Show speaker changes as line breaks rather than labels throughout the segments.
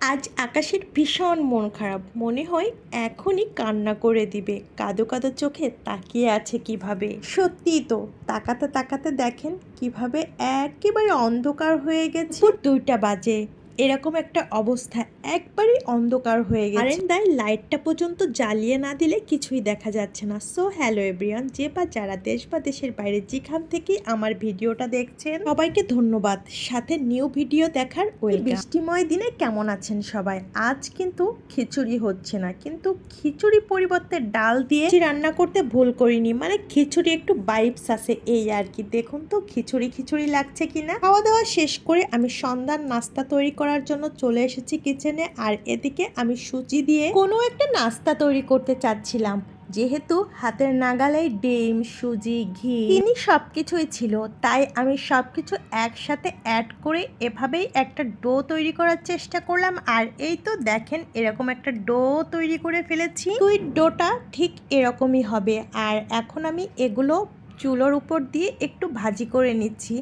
আজ আকাশের ভীষণ মন খারাপ। মনে হয় এখনই কান্না করে দিবে। কাদো কাদো চোখে তাকিয়ে আছে কীভাবে? সত্যি তো, তাকাতে তাকাতে দেখেন কীভাবে একেবারে অন্ধকার হয়ে গেছে। দুইটা বাজে। এরকম একটা অবস্থা একবারই অন্ধকার হয়ে গেছে। আরেন্দায় লাইটটা পর্যন্ত জ্বালিয়ে না দিলে কিছুই দেখা যাচ্ছে না। সো হ্যালো এভরিওয়ান যে বা যারা দেশ বা দেশের বাইরে যেখান থেকে আমার ভিডিওটা দেখছেন সবাইকে ধন্যবাদ। সাথে নিউ ভিডিও দেখার ওই বৃষ্টিময় দিনে কেমন আছেন সবাই? আজ কিন্তু খিচুড়ি হচ্ছে না কিন্তু খিচুড়ি পরিবর্তে ডাল দিয়ে রান্না করতে ভুল করিনি মানে খিচুড়ি একটু বাইপস আছে এই আর কি। দেখুন তো খিচুড়ি খিচুড়ি লাগছে কিনা। খাওয়া দাওয়া শেষ করে আমি সন্ধ্যার নাস্তা তৈরি করার জন্য চলে এসেছি কিচেনে আর এদিকে আমি সুজি দিয়ে কোনো একটা নাস্তা তৈরি করতে চাচ্ছিলাম। যেহেতু হাতের নাগালে ডিম, সুজি, ঘি চিনি সব কিছুই ছিল। তাই আমি সব কিছু একসাথে অ্যাড করে এভাবেই একটা ডো তৈরি করার চেষ্টা করলাম। আর এই তো দেখেন, এরকম একটা ডো তৈরি করে ফেলেছি। তুই ডোটা ঠিক এরকমই হবে। আর এখন আমি এগুলো চুলোর উপর দিয়ে একটু ভাজি করে নিচ্ছি।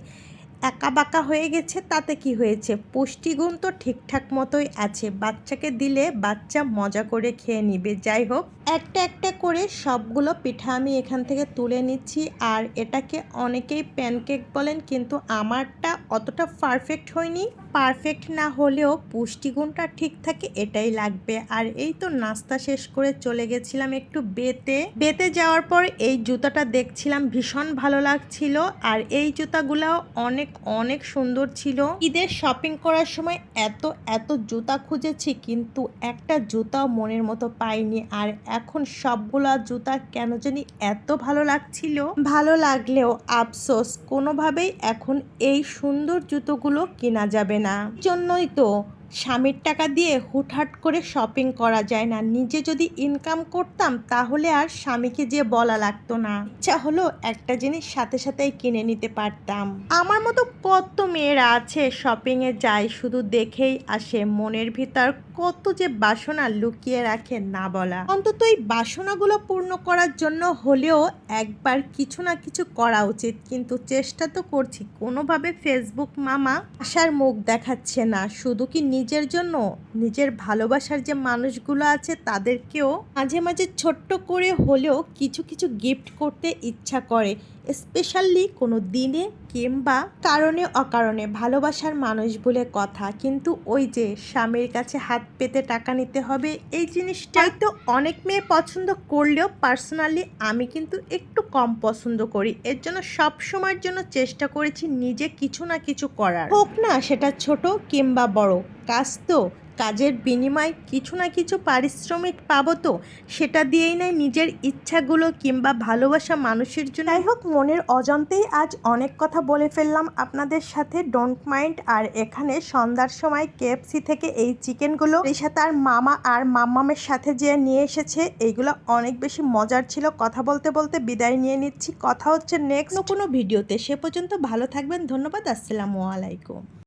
একা বাঁকা হয়ে গেছে, তাতে কি হয়েছে? পুষ্টিগুণ তো ঠিকঠাক মতোই আছে, বাচ্চাকে দিলে বাচ্চা মজা করে খেয়ে নিবে। যাই হোক, একটা একটা করে সবগুলো পিঠা আমি এখান থেকে তুলে নিচ্ছি, আর এটাকে অনেকেই প্যানকেক বলেন, কিন্তু আমারটা অতটা পারফেক্ট হয়নি। পারফেক্ট না হলেও পুষ্টিগুণটা ঠিক থাকে, এটাই লাগবে। আর এই তো নাস্তা শেষ করে চলে গেছিলাম একটু বেতে। বেতে যাওয়ার পর এই জুতাটা দেখছিলাম, ভীষণ ভালো লাগছিল। আর এই জুতাগুলো অনেক অনেক সুন্দর ছিল। ঈদের শপিং করার সময় এত এত জুতা খুঁজেছি, কিন্তু একটা জুতাও মনের মতো পাইনি। আর এখন সবগুলা জুতা কেন জানি এত ভালো লাগছিল। ভালো লাগলেও আফসোস, কোনোভাবেই এখন এই সুন্দর জুতোগুলো কেনা যাবে না। জন্যই তো স্বামীর টাকা দিয়ে হুটহাট করে শপিং করা যায় না। নিজে যদি ইনকাম করতাম, তাহলে আর স্বামীকে যে বলা লাগতো না। ইচ্ছা হলো একটা জিনিস সাথে সাথেই কিনে নিতে পারতাম। আমার মতো কত মেয়েরা আছে শপিংয়ে যায় শুধু দেখেই আসে। মনের ভিতর কত যে বাসনা লুকিয়ে রাখে না বলা। অন্তত এই বাসনাগুলো পূর্ণ করার জন্য হলেও একবার কিছু না কিছু করা উচিত। কিন্তু চেষ্টা তো করছি। কোনোভাবে ফেসবুক মামা আশার মুখ দেখাচ্ছে না। শুধু কি নিজের জন্য, নিজের ভালোবাসার যে মানুষগুলো আছে তাদেরকেও মাঝে মাঝে ছোট্ট করে হলেও কিছু কিছু গিফট করতে ইচ্ছা করে। স্পেশালি কোনো দিনে কিংবা কারণে অকারণে ভালোবাসার মানুষ বলে কথা। কিন্তু ওই যে স্বামীর কাছে হাত পেতে টাকা নিতে হবে, এই জিনিসটাই তো অনেক মেয়ে পছন্দ করলেও পার্সোনালি আমি কিন্তু একটু কম পছন্দ করি। এর জন্য সব সময়ের জন্য চেষ্টা করেছি নিজে কিছু না কিছু করার। হোক না সেটা ছোট কিংবা বড়। কাজ তো কাজের বিনিময়ে কিছু না কিছু পারিশ্রমিক পাবো তো সেটা দিয়েই নাই নিজের ইচ্ছাগুলো কিংবা ভালোবাসা মানুষের জন্য। যাই হোক মনের অজান্তেই আজ অনেক কথা বলে ফেললাম আপনাদের সাথে ডোন্ট মাইন্ড আর এখানে সন্ধ্যার সময় কেএফসি থেকে এই চিকেনগুলো রিসা তার মামা আর মাম্মামের সাথে যে নিয়ে এসেছে এইগুলো অনেক বেশি মজার ছিল। কথা বলতে বলতে বিদায় নিয়ে নিচ্ছি। কথা হচ্ছে নেক্সট কোনো ভিডিওতে সে পর্যন্ত ভালো থাকবেন। ধন্যবাদ। আসসালামু আলাইকুম।